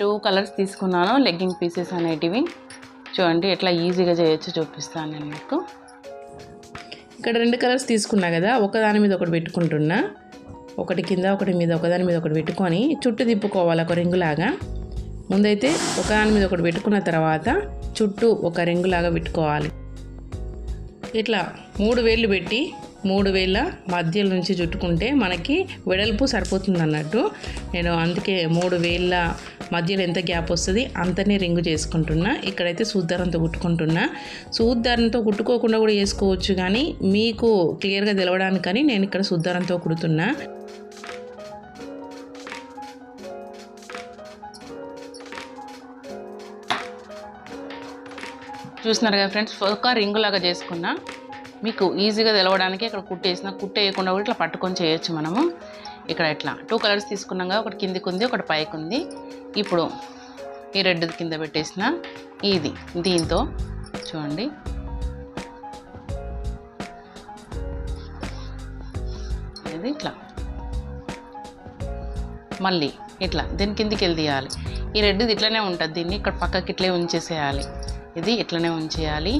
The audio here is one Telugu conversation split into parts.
టూ కలర్స్ తీసుకున్నాను. లెగ్గింగ్ పీసెస్ అనేటివి. చూడండి ఎట్లా ఈజీగా చేయొచ్చు చూపిస్తాను నేను మీకు. ఇక్కడ రెండు కలర్స్ తీసుకున్నా కదా ఒకదాని మీద ఒకటి పెట్టుకుంటున్నా. ఒకటి కింద ఒకటి మీద ఒకదాని మీద ఒకటి పెట్టుకొని చుట్టూ తిప్పుకోవాలి ఒక రింగులాగా ముందైతే ఒకదాని మీద ఒకటి పెట్టుకున్న తర్వాత చుట్టూ ఒక రింగులాగా పెట్టుకోవాలి. ఇట్లా మూడు వేళ్ళు పెట్టి మూడు వేల మధ్యలో నుంచి చుట్టుకుంటే మనకి వెడల్పు సరిపోతుంది అన్నట్టు. నేను అందుకే మూడు వేల మధ్యలో ఎంత గ్యాప్ వస్తుంది అంతనే రింగు చేసుకుంటున్నా. ఇక్కడైతే సూద్దారంతో కుట్టుకుంటున్నా. సూద్దారంతో కుట్టుకోకుండా కూడా వేసుకోవచ్చు కానీ మీకు క్లియర్గా తెలవడానికని నేను ఇక్కడ సూద్దారంతో కుడుతున్నా. చూస్తున్నారు కదా ఫ్రెండ్స్ ఒక రింగు లాగా చేసుకున్నా. మీకు ఈజీగా తెలవడానికి ఇక్కడ కుట్టేసిన కుట్టేయకుండా కూడా ఇట్లా పట్టుకొని చేయొచ్చు మనము. ఇక్కడ ఇట్లా టూ కలర్స్ తీసుకున్నాం ఒకటి కిందికి ఉంది ఒకటి పైకి ఉంది. ఇప్పుడు ఈ రెడ్ కింద పెట్టేసిన ఇది దీంతో చూడండి. ఇది ఇట్లా. మళ్ళీ ఇట్లా దీని కిందికి వెళ్ళి తీయాలి. ఈ రెడ్ది ఇట్లనే ఉంటుంది దీన్ని ఇక్కడ పక్కకి ఇట్లే ఉంచేసేయాలి. ఇది ఇట్లనే ఉంచేయాలి.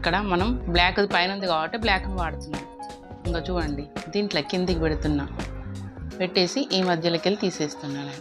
ఇక్కడ మనం బ్లాక్ పైన ఉంది కాబట్టి బ్లాక్ వాడుతున్నాం. ఇంకా చూడండి దీంట్లో కిందికి పెడుతున్నా. పెట్టేసి ఈ మధ్యలోకి వెళ్ళి తీసేస్తున్నాను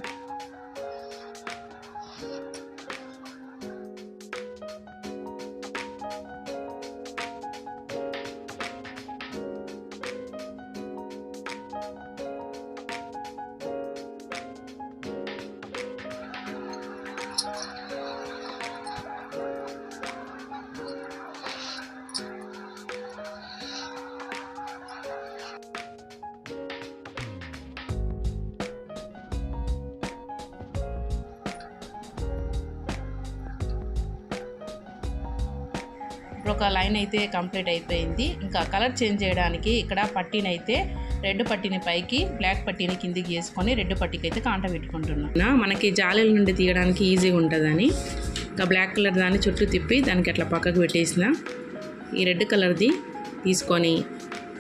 ఇప్పుడు ఒక లైన్ అయితే కంప్లీట్ అయిపోయింది. ఇంకా కలర్ చేంజ్ చేయడానికి ఇక్కడ పట్టీని అయితే రెడ్ పట్టీని పైకి బ్లాక్ పట్టీని కిందికి వేసుకొని రెడ్ పట్టీకి అయితే కాంట పెట్టుకుంటున్నాను మనకి జాలీల నుండి తీయడానికి ఈజీగా ఉంటుందని ఇంకా బ్లాక్ కలర్ దాన్ని చుట్టూ తిప్పి దానికి అట్లా పక్కకు పెట్టేసిన. ఈ రెడ్ కలర్ది తీసుకొని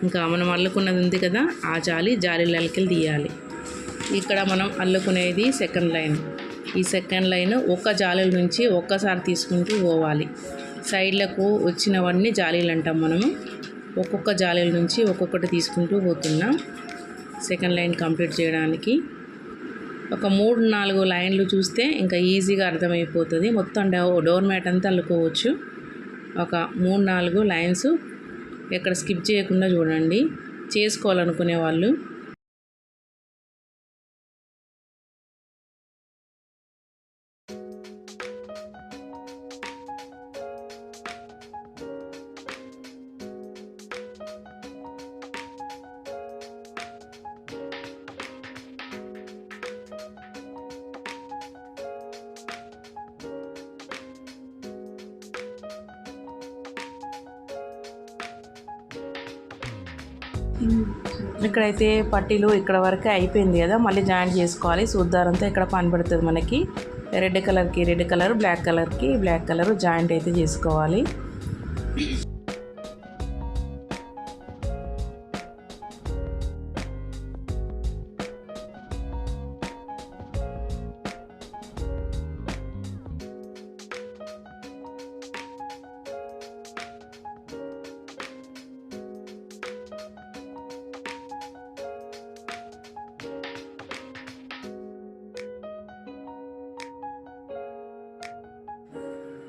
ఇంకా మనం అల్లుకున్నది ఉంది కదా ఆ జాలి జాలీలకి తీయాలి. ఇక్కడ మనం అల్లుకునేది సెకండ్ లైన్. ఈ సెకండ్ లైన్ ఒక్క జాలీల నుంచి ఒక్కసారి తీసుకుంటూ పోవాలి. సైడ్లకు వచ్చినవన్నీ జాలీలు అంటాం మనము. ఒక్కొక్క జాలీల నుంచి ఒక్కొక్కటి తీసుకుంటూ పోతున్నాం. సెకండ్ లైన్ కంప్లీట్ చేయడానికి. ఒక మూడు నాలుగు లైన్లు చూస్తే ఇంకా ఈజీగా అర్థమైపోతుంది. మొత్తం డో డోర్ మ్యాట్ అంతా అల్లుకోవచ్చు. ఒక మూడు నాలుగు లైన్స్ ఎక్కడ స్కిప్ చేయకుండా చూడండి. చేసుకోవాలనుకునే వాళ్ళు ఇక్కడైతే పట్టీలు ఇక్కడ వరకు అయిపోయింది కదా మళ్ళీ జాయింట్ చేసుకోవాలి. సూద్దారంతో ఇక్కడ పని పడుతుంది మనకి. రెడ్ కలర్కి రెడ్ కలర్ బ్లాక్ కలర్కి బ్లాక్ కలర్ జాయింట్ అయితే చేసుకోవాలి.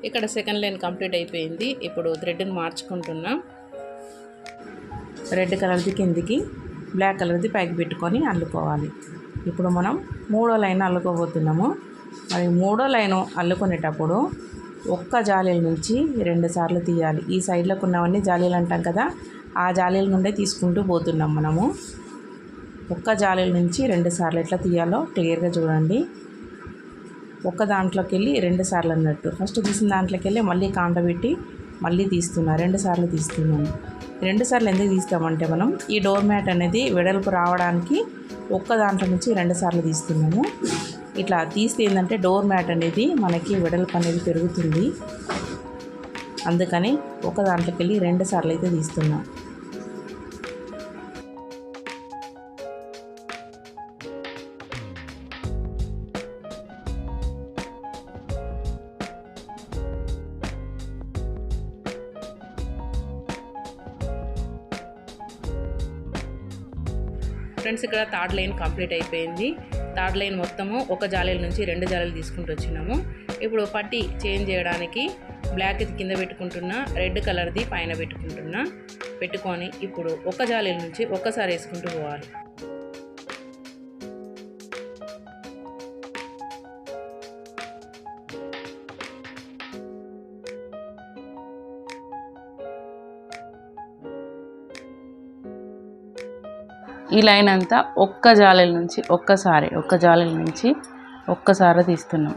ఇక్కడ సెకండ్ లైన్ కంప్లీట్ అయిపోయింది. ఇప్పుడు థ్రెడ్ని మార్చుకుంటున్నాం. రెడ్ కలర్ది కిందికి బ్లాక్ కలర్ది పైకి పెట్టుకొని అల్లుకోవాలి. ఇప్పుడు మనం మూడో లైన్ అల్లుకోబోతున్నాము. మరి మూడో లైను అల్లుకునేటప్పుడు ఒక్క జాలీల నుంచి రెండు సార్లు తీయాలి. ఈ సైడ్లోకి ఉన్నవన్నీ జాలీలు అంటాం కదా ఆ జాలీల నుండే తీసుకుంటూ పోతున్నాం మనము. ఒక్క జాలీల నుంచి రెండు సార్లు ఎట్లా తీయాలో క్లియర్గా చూడండి. ఒక్క దాంట్లోకి వెళ్ళి రెండు సార్లు అన్నట్టు. ఫస్ట్ తీసిన దాంట్లోకి వెళ్ళి మళ్ళీ కాండ పెట్టి మళ్ళీ తీస్తున్నా రెండు సార్లు తీస్తున్నాను. రెండు సార్లు ఎందుకు తీస్తామంటే మనం ఈ డోర్ మ్యాట్ అనేది వెడల్పు రావడానికి ఒక్క దాంట్లో నుంచి రెండు సార్లు తీస్తున్నాము ఇట్లా తీస్తే ఏంటంటే డోర్ మ్యాట్ అనేది మనకి వెడల్పు అనేది పెరుగుతుంది. అందుకని ఒక దాంట్లోకి వెళ్ళి రెండు సార్లు అయితే తీస్తున్నాం. ఫ్రెండ్స్ ఇక్కడ థర్డ్ లైన్ కంప్లీట్ అయిపోయింది. థర్డ్ లైన్ మొత్తము ఒక జాలీల నుంచి రెండు జాలీలు తీసుకుంటూ వచ్చినాము. ఇప్పుడు పట్టి చేంజ్ చేయడానికి బ్లాక్ ఇది కింద పెట్టుకుంటున్నా రెడ్ కలర్ది పైన పెట్టుకుంటున్నా. పెట్టుకొని ఇప్పుడు ఒక జాలీల నుంచి ఒక్కసారి వేసుకుంటూ పోవాలి. ఈ లైన్ అంతా ఒక్క జాలెల నుంచి ఒక్కసారి ఒక్క జాలెల నుంచి ఒక్కసారి తీస్తున్నాం.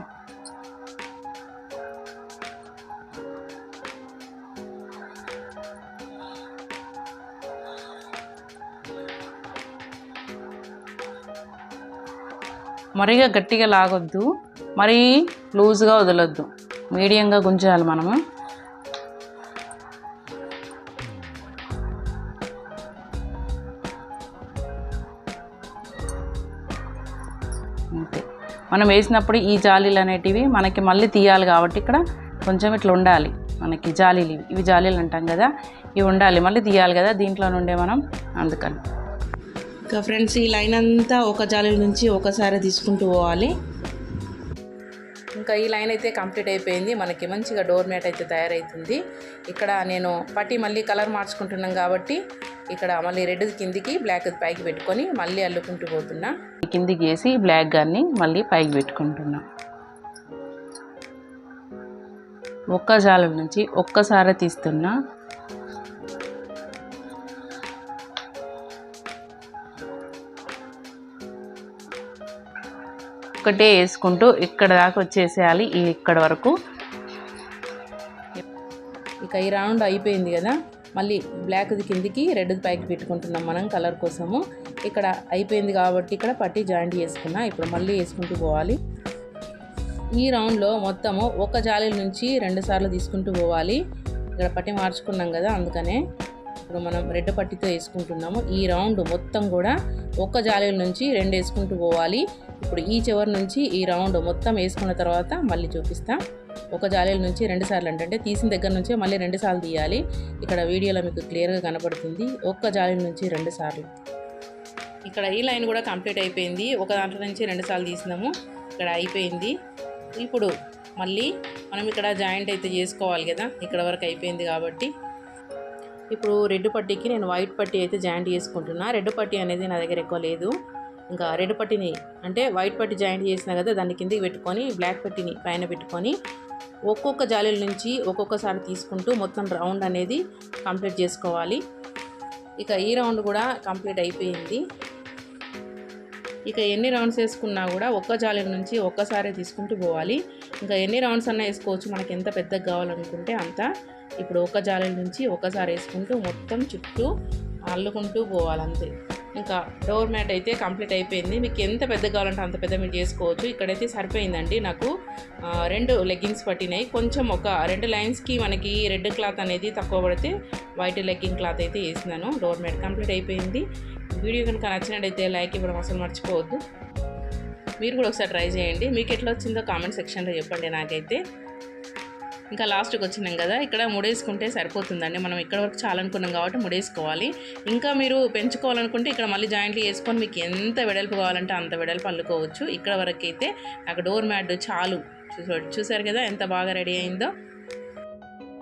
మరీగా గట్టిగా లాగొద్దు మరీ లూజ్గా వదలొద్దు. మీడియంగా గుంజాలి మనము. అంతే మనం వేసినప్పుడు ఈ జాలీలు అనేటివి మనకి మళ్ళీ తీయాలి కాబట్టి ఇక్కడ కొంచెం ఇట్లా ఉండాలి. మనకి జాలీలు ఇవి ఇవి జాలీలు అంటాం కదా ఇవి ఉండాలి. మళ్ళీ తీయాలి కదా దీంట్లో నుండే మనం అందుకని. ఇంకా ఫ్రెండ్స్ ఈ లైన్ అంతా ఒక జాలీల నుంచి ఒకసారి తీసుకుంటూ పోవాలి. ఇంకా ఈ లైన్ అయితే కంప్లీట్ అయిపోయింది. మనకి మంచిగా డోర్ మ్యాట్ అయితే తయారవుతుంది ఇక్కడ నేను పట్టి మళ్ళీ కలర్ మార్చుకుంటున్నాం కాబట్టి ఇక్కడ మళ్ళీ రెడ్ కిందికి బ్లాక్ పైకి పెట్టుకొని మళ్ళీ అల్లుకుంటూ పోతున్నా. కిందికి వేసి బ్లాక్ గాన్ని మళ్ళీ పైకి పెట్టుకుంటున్నాం. ఒక్క జాలం నుంచి ఒక్కసారి తీస్తున్నా. ఒకటే వేసుకుంటూ ఇక్కడ దాకా వచ్చేసేయాలి ఇక్కడ వరకు. ఇక ఈ రౌండ్ అయిపోయింది కదా. మళ్ళీ బ్లాక్ది కిందికి రెడ్ది పైకి పెట్టుకుంటున్నాం మనం కలర్ కోసము. ఇక్కడ అయిపోయింది కాబట్టి ఇక్కడ పట్టి జాయింట్ చేసుకున్నా. ఇప్పుడు మళ్ళీ వేసుకుంటూ పోవాలి. ఈ రౌండ్లో మొత్తము ఒక జాలీల నుంచి రెండు సార్లు తీసుకుంటూ పోవాలి. ఇక్కడ పట్టి మార్చుకున్నాం కదా అందుకనే ఇప్పుడు మనం రెడ్ పట్టితో వేసుకుంటున్నాము. ఈ రౌండ్ మొత్తం కూడా ఒక జాలీల నుంచి రెండు వేసుకుంటూ పోవాలి. ఇప్పుడు ఈ చివరి నుంచి ఈ రౌండ్ మొత్తం వేసుకున్న తర్వాత మళ్ళీ చూపిస్తాం. ఒక జాలీల నుంచి రెండు సార్లు అంటే తీసిన దగ్గర నుంచే మళ్ళీ రెండు సార్లు తీయాలి. ఇక్కడ వీడియోలో మీకు క్లియర్గా కనపడుతుంది. ఒక్క జాలీల నుంచి రెండు సార్లు. ఇక్కడ ఈ లైన్ కూడా కంప్లీట్ అయిపోయింది. ఒక దాంట్లో నుంచి రెండు సార్లు తీసినాము. ఇక్కడ అయిపోయింది. ఇప్పుడు మళ్ళీ మనం ఇక్కడ జాయింట్ అయితే చేసుకోవాలి కదా. ఇక్కడ వరకు అయిపోయింది కాబట్టి. ఇప్పుడు రెడ్ పట్టీకి నేను వైట్ పట్టీ అయితే జాయింట్ చేసుకుంటున్నా. రెడ్ పట్టీ అనేది నా దగ్గర ఎక్కువ లేదు. ఇంకా రెడ్ పట్టిని అంటే వైట్ పట్టి జాయింట్ చేసిన కదా దాన్ని కిందకి పెట్టుకొని బ్లాక్ పట్టిని పైన పెట్టుకొని ఒక్కొక్క జాలీల నుంచి ఒక్కొక్కసారి తీసుకుంటూ మొత్తం రౌండ్ అనేది కంప్లీట్ చేసుకోవాలి. ఇక ఈ రౌండ్ కూడా కంప్లీట్ అయిపోయింది. ఇక ఎన్ని రౌండ్స్ వేసుకున్నా కూడా ఒక్క జాలీల నుంచి ఒక్కసారి తీసుకుంటూ పోవాలి. ఇంకా ఎన్ని రౌండ్స్ అన్నా వేసుకోవచ్చు మనకి ఎంత పెద్దగా కావాలనుకుంటే అంత. ఇప్పుడు ఒక జాలీల నుంచి ఒక్కసారి వేసుకుంటూ మొత్తం చుట్టూ అల్లుకుంటూ పోవాలి అంతే ఇంకా డోర్ మ్యాట్ అయితే కంప్లీట్ అయిపోయింది. మీకు ఎంత పెద్ద కావాలంటే అంత పెద్ద మీరు చేసుకోవచ్చు. ఇక్కడైతే సరిపోయిందండి నాకు. రెండు లెగ్గింగ్స్ పట్టినాయి. కొంచెం ఒక రెండు లైన్స్కి మనకి రెడ్ క్లాత్ అనేది తక్కువ పడితే వైట్ లెగ్గింగ్ క్లాత్ అయితే వేసినాను. డోర్ మ్యాట్ కంప్లీట్ అయిపోయింది. వీడియో కనుక నచ్చినట్టయితే లైక్ ఇవ్వడం అసలు మర్చిపోవద్దు. మీరు కూడా ఒకసారి ట్రై చేయండి. మీకు ఎట్లా వచ్చిందో కామెంట్ సెక్షన్లో చెప్పండి నాకైతే. ఇంకా లాస్ట్కి వచ్చినాం కదా ఇక్కడ ముడేసుకుంటే సరిపోతుందండి. మనం ఇక్కడ వరకు చాలా అనుకున్నాం కాబట్టి ముడేసుకోవాలి. ఇంకా మీరు పెంచుకోవాలనుకుంటే ఇక్కడ మళ్ళీ జాయింట్లు వేసుకొని మీకు ఎంత వెడల్పు కావాలంటే అంత వెడల్పు అల్లుకోవచ్చు. ఇక్కడ వరకు అయితే నాకు డోర్ మ్యాట్ చాలు. చూసారు చూసారు కదా ఎంత బాగా రెడీ అయిందో?